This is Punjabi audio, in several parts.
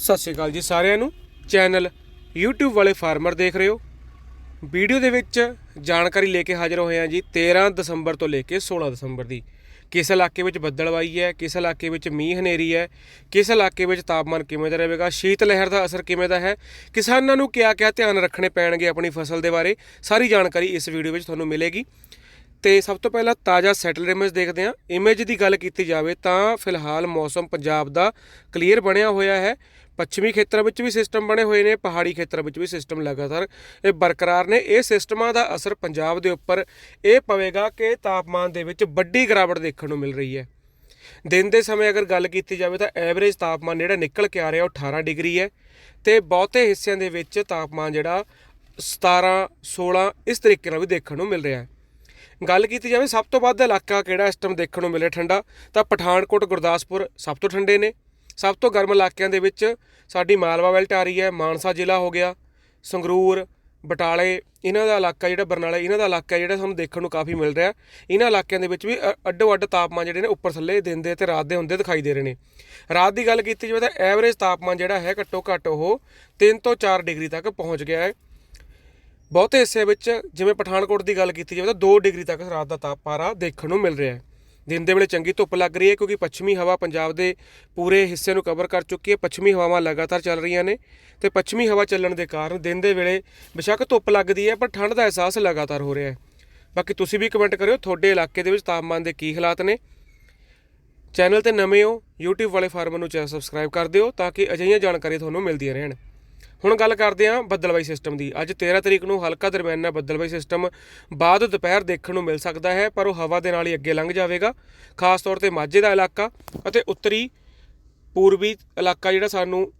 ਸਤਿ ਸ਼੍ਰੀ ਅਕਾਲ ਜੀ ਸਾਰਿਆਂ ਨੂੰ। ਚੈਨਲ YouTube ਵਾਲੇ ਫਾਰਮਰ ਦੇਖ ਰਹੇ ਹੋ। ਵੀਡੀਓ ਦੇ ਵਿੱਚ ਜਾਣਕਾਰੀ ਲੈ ਕੇ ਹਾਜ਼ਰ ਹੋਏ ਹਾਂ ਜੀ 13 ਦਸੰਬਰ ਤੋਂ ਲੈ ਕੇ 16 ਦਸੰਬਰ ਦੀ। ਕਿਸ ਇਲਾਕੇ ਵਿੱਚ ਬੱਦਲਵਾਈ ਹੈ, ਕਿਸ ਇਲਾਕੇ ਵਿੱਚ ਮੀਂਹ ਹਨੇਰੀ ਹੈ, ਕਿਸ ਇਲਾਕੇ ਵਿੱਚ ਤਾਪਮਾਨ ਕਿਵੇਂ ਦਾ ਰਹੇਗਾ, ਸ਼ੀਤ ਲਹਿਰ ਦਾ ਅਸਰ ਕਿਵੇਂ ਦਾ ਹੈ, ਕਿਸਾਨਾਂ ਨੂੰ ਕਿਆ ਕਿਆ ਧਿਆਨ ਰੱਖਣੇ ਪੈਣਗੇ ਆਪਣੀ ਫਸਲ ਦੇ ਬਾਰੇ, ਸਾਰੀ ਜਾਣਕਾਰੀ ਇਸ ਵੀਡੀਓ ਵਿੱਚ ਤੁਹਾਨੂੰ ਮਿਲੇਗੀ। ਤੇ ਸਭ ਤੋਂ ਪਹਿਲਾਂ ਤਾਜ਼ਾ ਸੈਟਲ ਇਮੇਜ ਦੇਖਦੇ ਹਾਂ। ਇਮੇਜ ਦੀ ਗੱਲ ਕੀਤੀ ਜਾਵੇ ਤਾਂ ਫਿਲਹਾਲ ਮੌਸਮ ਪੰਜਾਬ ਦਾ ਕਲੀਅਰ ਬਣਿਆ ਹੋਇਆ ਹੈ। ਪੱਛਮੀ ਖੇਤਰ ਵਿੱਚ ਵੀ ਸਿਸਟਮ ਬਣੇ ਹੋਏ ਨੇ, ਪਹਾੜੀ ਖੇਤਰਾਂ ਵਿੱਚ ਵੀ ਸਿਸਟਮ ਲਗਾਤਾਰ। ਇਹ ਬਰਕਰਾਰ ਨੇ। ਇਹ ਸਿਸਟਮਾਂ ਦਾ ਅਸਰ ਪੰਜਾਬ ਦੇ ਉੱਪਰ ਇਹ ਪਵੇਗਾ ਕਿ ਤਾਪਮਾਨ ਦੇ ਵਿੱਚ ਵੱਡੀ ਗਿਰਾਵਟ ਦੇਖਣ ਨੂੰ ਮਿਲ ਰਹੀ ਹੈ। ਦਿਨ ਦੇ ਸਮੇਂ ਅਗਰ ਗੱਲ ਕੀਤੀ ਜਾਵੇ ਤਾਂ ਐਵਰੇਜ ਤਾਪਮਾਨ ਜਿਹੜਾ ਨਿਕਲ ਕੇ ਆ ਰਿਹਾ, ਉਹ 18 ਡਿਗਰੀ ਹੈ ਤੇ ਬਹੁਤੇ ਹਿੱਸਿਆਂ ਦੇ ਵਿੱਚ ਤਾਪਮਾਨ ਜਿਹੜਾ 17 16 ਇਸ ਤਰੀਕੇ ਨਾਲ ਵੀ ਦੇਖਣ ਨੂੰ ਮਿਲ ਰਿਹਾ ਹੈ। ਗੱਲ ਕੀਤੀ ਜਾਵੇ ਸਭ ਤੋਂ ਵੱਧ ਇਲਾਕਾ ਕਿਹੜਾ ਇਸ ਟਾਈਮ ਦੇਖਣ ਨੂੰ ਮਿਲੇ ਠੰਡਾ, ਤਾਂ ਪਠਾਨਕੋਟ, ਗੁਰਦਾਸਪੁਰ ਸਭ ਤੋਂ ਠੰਡੇ ਨੇ। ਸਭ ਤੋਂ ਗਰਮ ਇਲਾਕਿਆਂ ਦੇ ਵਿੱਚ ਸਾਡੀ ਮਾਲਵਾ ਬੈਲਟ ਆ ਰਹੀ ਹੈ, ਮਾਨਸਾ ਜ਼ਿਲ੍ਹਾ ਹੋ ਗਿਆ, ਸੰਗਰੂਰ, ਬਟਾਲੇ, ਇਹਨਾਂ ਦਾ ਇਲਾਕਾ ਜਿਹੜਾ ਬਰਨਾਲਾ, ਇਹਨਾਂ ਦਾ ਇਲਾਕਾ ਜਿਹੜਾ ਸਾਨੂੰ ਦੇਖਣ ਨੂੰ ਕਾਫੀ ਮਿਲ ਰਿਹਾ ਇਹਨਾਂ ਇਲਾਕਿਆਂ ਦੇ ਵਿੱਚ ਵੀ ਅੱਡੋ ਅੱਡ ਤਾਪਮਾਨ ਜਿਹੜੇ ਨੇ ਉੱਪਰ ਥੱਲੇ ਦਿਨ ਦੇ ਤੇ ਰਾਤ ਦੇ ਹੁੰਦੇ ਦਿਖਾਈ ਦੇ ਰਹੇ ਨੇ। ਰਾਤ ਦੀ ਗੱਲ ਕੀਤੀ ਜਾਵੇ ਤਾਂ ਐਵਰੇਜ ਤਾਪਮਾਨ ਜਿਹੜਾ ਹੈ ਘੱਟੋ ਘੱਟ ਉਹ 3 ਤੋਂ 4 ਡਿਗਰੀ ਤੱਕ ਪਹੁੰਚ ਗਿਆ ਹੈ। ਬਹੁਤੇ ਹਿੱਸੇ ਵਿੱਚ ਜਿਵੇਂ ਪਠਾਨਕੋਟ ਦੀ ਗੱਲ ਕੀਤੀ ਜਾਵੇ ਤਾਂ 2 ਡਿਗਰੀ ਤੱਕ ਰਾਤ ਦਾ ਤਾਪਮਾਨ ਦੇਖਣ ਨੂੰ ਮਿਲ ਰਿਹਾ ਹੈ। ਦਿਨ ਦੇ ਵੇਲੇ ਚੰਗੀ ਧੁੱਪ ਲੱਗ ਰਹੀ ਹੈ ਕਿਉਂਕਿ ਪੱਛਮੀ ਹਵਾ ਪੰਜਾਬ ਦੇ ਪੂਰੇ ਹਿੱਸੇ ਨੂੰ ਕਵਰ ਕਰ ਚੁੱਕੀ ਹੈ। ਪੱਛਮੀ ਹਵਾਵਾਂ ਲਗਾਤਾਰ ਚੱਲ ਰਹੀਆਂ ਨੇ ਤੇ ਪੱਛਮੀ ਹਵਾ ਚੱਲਣ ਦੇ ਕਾਰਨ ਦਿਨ ਦੇ ਵੇਲੇ ਬੇਸ਼ੱਕ ਧੁੱਪ ਲੱਗਦੀ ਹੈ, ਪਰ ਠੰਡ ਦਾ ਅਹਿਸਾਸ ਲਗਾਤਾਰ ਹੋ ਰਿਹਾ ਹੈ। ਬਾਕੀ ਤੁਸੀਂ ਵੀ ਕਮੈਂਟ ਕਰਿਓ, ਤੁਹਾਡੇ ਇਲਾਕੇ ਦੇ ਵਿੱਚ ਤਾਪਮਾਨ ਦੇ ਕੀ ਹਾਲਾਤ ਨੇ। ਚੈਨਲ ਤੇ ਨਵੇਂ ਹੋ, YouTube ਵਾਲੇ ਫਾਰਮਰ ਨੂੰ ਚੈਨਲ ਸਬਸਕ੍ਰਾਈਬ ਕਰ ਦਿਓ ਤਾਂ ਕਿ ਅਜਿਹੀਆਂ ਜਾਣਕਾਰੀ ਤੁਹਾਨੂੰ ਮਿਲਦੀਆਂ ਰਹਿਣ। ਹੁਣ ਗੱਲ ਕਰਦੇ ਹਾਂ ਬੱਦਲਵਾਈ ਸਿਸਟਮ ਦੀ। ਅੱਜ 13 ਤਰੀਕ ਨੂੰ ਹਲਕਾ ਦਰਮਿਆਨਾ ਬੱਦਲਵਾਈ ਸਿਸਟਮ ਬਾਅਦ ਦੁਪਹਿਰ ਦੇਖਣ ਨੂੰ ਮਿਲ ਸਕਦਾ ਹੈ, ਪਰ ਉਹ ਹਵਾ ਦੇ ਨਾਲ ਹੀ ਅੱਗੇ ਲੰਘ ਜਾਵੇਗਾ। ਖਾਸ ਤੌਰ ਤੇ ਮਾਝੇ ਦਾ ਇਲਾਕਾ ਅਤੇ ਉੱਤਰੀ ਪੂਰਬੀ ਇਲਾਕਾ ਜਿਹੜਾ ਸਾਨੂੰ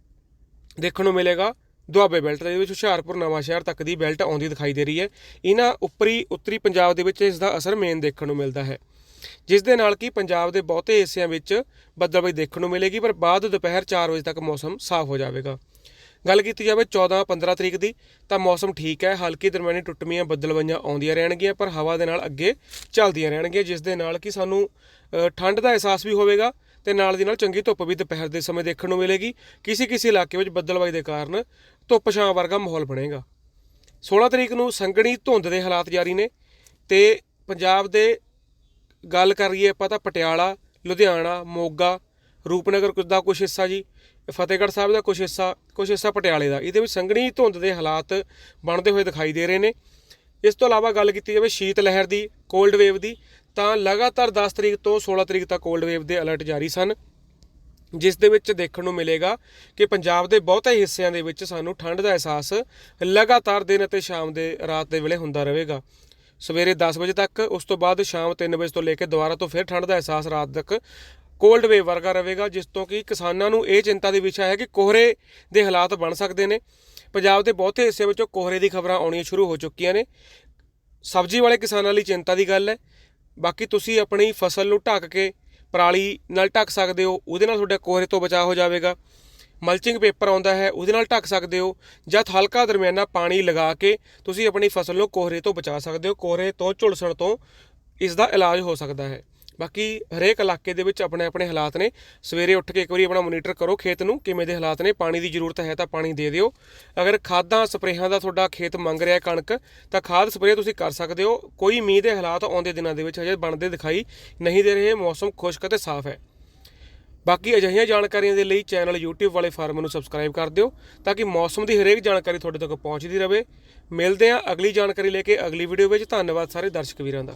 ਦੇਖਣ ਨੂੰ ਮਿਲੇਗਾ। ਦੁਆਬੇ ਬੈਲਟ ਦੇ ਵਿੱਚ ਹੁਸ਼ਿਆਰਪੁਰ ਨਵਾਂ ਸ਼ਹਿਰ ਤੱਕ ਦੀ ਬੈਲਟ ਆਉਂਦੀ ਦਿਖਾਈ ਦੇ ਰਹੀ ਹੈ। ਇਹਨਾਂ ਉੱਪਰੀ ਉੱਤਰੀ ਪੰਜਾਬ ਦੇ ਵਿੱਚ ਇਸ ਦਾ ਅਸਰ ਮੇਨ ਦੇਖਣ ਨੂੰ ਮਿਲਦਾ ਹੈ। ਜਿਸ ਦੇ ਨਾਲ ਕਿ ਪੰਜਾਬ ਦੇ ਬਹੁਤੇ ਹਿੱਸਿਆਂ ਵਿੱਚ ਬੱਦਲਬਾਈ ਦੇਖਣ ਨੂੰ ਮਿਲੇਗੀ, ਪਰ ਬਾਅਦ ਦੁਪਹਿਰ 4 ਵਜੇ ਤੱਕ ਮੌਸਮ ਸਾਫ਼ ਹੋ ਜਾਵੇਗਾ। ਗੱਲ ਕੀਤੀ ਜਾਵੇ 14 15 ਤਰੀਕ ਦੀ, ਤਾਂ ਮੌਸਮ ਠੀਕ ਹੈ, ਹਲਕੀ ਦਰਮਿਆਨੀ ਟੁੱਟਮੀਆਂ ਬੱਦਲਵਾਈਆਂ ਆਉਂਦੀਆਂ ਰਹਿਣਗੀਆਂ, ਪਰ ਹਵਾ ਦੇ ਨਾਲ ਅੱਗੇ ਚੱਲਦੀਆਂ ਰਹਿਣਗੀਆਂ, ਜਿਸ ਦੇ ਨਾਲ ਕਿ ਸਾਨੂੰ ਠੰਡ ਦਾ ਅਹਿਸਾਸ ਵੀ ਹੋਵੇਗਾ ਤੇ ਨਾਲ ਦੀ ਨਾਲ ਚੰਗੀ ਧੁੱਪ ਵੀ ਦੁਪਹਿਰ ਦੇ ਸਮੇਂ ਦੇਖਣ ਨੂੰ ਮਿਲੇਗੀ। ਕਿਸੇ ਕਿਸੇ ਇਲਾਕੇ ਵਿੱਚ ਬੱਦਲਵਾਈ ਦੇ ਕਾਰਨ ਧੁੱਪ ਛਾਂ ਵਰਗਾ ਮਾਹੌਲ ਬਣੇਗਾ। 16 ਤਰੀਕ ਨੂੰ ਸੰਘਣੀ ਧੁੰਦ ਦੇ ਹਾਲਾਤ ਜਾਰੀ ਨੇ ਤੇ ਪੰਜਾਬ ਦੇ ਗੱਲ ਕਰੀਏ ਆਪਾਂ ਤਾਂ ਪਟਿਆਲਾ, ਲੁਧਿਆਣਾ, ਮੋਗਾ ਰੂਪਨਗਰ ਕੁ- ਦਾ ਕੁਝ ਹਿੱਸਾ ਜੀ, ਫਤਿਹਗੜ੍ਹ ਸਾਹਿਬ ਦਾ ਕੁਝ ਹਿੱਸਾ ਕੁਝ ਹਿੱਸਾ ਪਟਿਆਲੇ ਦਾ। ਇਹਦੇ ਵਿੱਚ ਸੰਘਣੀ ਧੁੰਦ ਦੇ ਹਾਲਾਤ ਬਣਦੇ ਹੋਏ ਦਿਖਾਈ ਦੇ ਰਹੇ ਨੇ। ਇਸ ਤੋਂ ਇਲਾਵਾ ਗੱਲ ਕੀਤੀ ਜਾਵੇ ਸ਼ੀਤ ਲਹਿਰ ਦੀ ਕੋਲਡ ਵੇਵ ਦੀ, ਤਾਂ ਲਗਾਤਾਰ 10 ਤਰੀਕ ਤੋਂ 16 ਤਰੀਕ ਤੱਕ ਕੋਲਡ ਵੇਵ ਦੇ ਅਲਰਟ ਜਾਰੀ ਸਨ। ਜਿਸ ਦੇ ਵਿੱਚ ਦੇਖਣ ਨੂੰ ਮਿਲੇਗਾ ਕਿ ਪੰਜਾਬ ਦੇ ਬਹੁਤੇ ਹਿੱਸਿਆਂ ਦੇ ਵਿੱਚ ਸਾਨੂੰ ਠੰਡ ਦਾ ਅਹਿਸਾਸ ਲਗਾਤਾਰ ਦਿਨ ਅਤੇ ਸ਼ਾਮ ਦੇ ਰਾਤ ਦੇ ਵੇਲੇ ਹੁੰਦਾ ਰਹੇਗਾ। ਸਵੇਰੇ 10 ਵਜੇ ਤੱਕ, ਉਸ ਤੋਂ ਬਾਅਦ ਸ਼ਾਮ 3 ਵਜੇ ਤੋਂ ਲੈ ਕੇ ਦੁਬਾਰਾ ਤੋਂ ਫਿਰ ਠੰਡ ਦਾ ਅਹਿਸਾਸ ਰਾਤ ਤੱਕ ਕੋਲਡ ਵੇਵ ਵਰਗਾ ਰਹੇਗਾ, ਜਿਸ ਤੋਂ ਕਿ ਕਿਸਾਨਾਂ ਨੂੰ ਇਹ ਚਿੰਤਾ ਦੀ ਵਿਸ਼ਾ ਹੈ ਕਿ ਕੋਹਰੇ ਦੇ ਹਾਲਾਤ ਬਣ ਸਕਦੇ ਨੇ। ਪੰਜਾਬ ਦੇ ਬਹੁਤੇ ਹਿੱਸੇ ਵਿੱਚੋਂ ਕੋਹਰੇ ਦੀ ਖਬਰਾਂ ਆਉਣੀਆਂ ਸ਼ੁਰੂ ਹੋ ਚੁੱਕੀਆਂ ਨੇ। ਸਬਜ਼ੀ ਵਾਲੇ ਕਿਸਾਨਾਂ ਲਈ ਚਿੰਤਾ ਦੀ ਗੱਲ ਹੈ। ਬਾਕੀ ਤੁਸੀਂ ਆਪਣੀ ਫਸਲ ਨੂੰ ਢੱਕ ਕੇ ਪਰਾਲੀ ਨਾਲ ਢੱਕ ਸਕਦੇ ਹੋ, ਉਹਦੇ ਨਾਲ ਤੁਹਾਡੇ ਕੋਹਰੇ ਤੋਂ ਬਚਾਅ ਹੋ ਜਾਵੇਗਾ। ਮਲਚਿੰਗ ਪੇਪਰ ਆਉਂਦਾ ਹੈ, ਉਹਦੇ ਨਾਲ ਢੱਕ ਸਕਦੇ ਹੋ, ਜਾਂ ਹਲਕਾ ਦਰਮਿਆਨਾ ਪਾਣੀ ਲਗਾ ਕੇ ਤੁਸੀਂ ਆਪਣੀ ਫਸਲ ਨੂੰ ਕੋਹਰੇ ਤੋਂ ਬਚਾ ਸਕਦੇ ਹੋ। ਕੋਹਰੇ ਤੋਂ, ਝੁਲਸਣ ਤੋਂ ਇਸ ਦਾ ਇਲਾਜ ਹੋ ਸਕਦਾ ਹੈ। ਬਾਕੀ ਹਰੇਕ ਇਲਾਕੇ ਦੇ ਵਿੱਚ ਆਪਣੇ ਆਪਣੇ ਹਾਲਾਤ ਨੇ। ਸਵੇਰੇ ਉੱਠ ਕੇ ਇੱਕ ਵਾਰੀ ਆਪਣਾ ਮੋਨੀਟਰ ਕਰੋ ਖੇਤ ਨੂੰ, ਕਿਵੇਂ ਦੇ ਹਾਲਾਤ ਨੇ, ਪਾਣੀ ਦੀ ਜ਼ਰੂਰਤ ਹੈ ਤਾਂ ਪਾਣੀ ਦੇ ਦਿਓ। ਅਗਰ ਖਾਦਾਂ, ਸਪਰੇਹਾਂ ਦਾ ਤੁਹਾਡਾ ਖੇਤ ਮੰਗ ਰਿਹਾ ਕਣਕ, ਤਾਂ ਖਾਦ, ਸਪਰੇਅ ਤੁਸੀਂ ਕਰ ਸਕਦੇ ਹੋ। ਕੋਈ ਮੀਂਹ ਦੇ ਹਾਲਾਤ ਆਉਂਦੇ ਦਿਨਾਂ ਦੇ ਵਿੱਚ ਹਜੇ ਬਣਦੇ ਦਿਖਾਈ ਨਹੀਂ ਦੇ ਰਹੇ, ਮੌਸਮ ਖੁਸ਼ਕ ਅਤੇ ਸਾਫ਼ ਹੈ। ਬਾਕੀ ਅਜਿਹੀਆਂ ਜਾਣਕਾਰੀਆਂ ਦੇ ਲਈ ਚੈਨਲ YouTube ਵਾਲੇ ਫਾਰਮ ਨੂੰ ਸਬਸਕ੍ਰਾਈਬ ਕਰ ਦਿਓ, ਤਾਂ ਕਿ ਮੌਸਮ ਦੀ ਹਰੇਕ ਜਾਣਕਾਰੀ ਤੁਹਾਡੇ ਤੱਕ ਪਹੁੰਚਦੀ ਰਹੇ। ਮਿਲਦੇ ਹਾਂ ਅਗਲੀ ਜਾਣਕਾਰੀ ਲੈ ਕੇ ਅਗਲੀ ਵੀਡੀਓ ਵਿੱਚ। ਧੰਨਵਾਦ ਸਾਰੇ ਦਰਸ਼ਕ ਵੀਰਾਂ ਦਾ।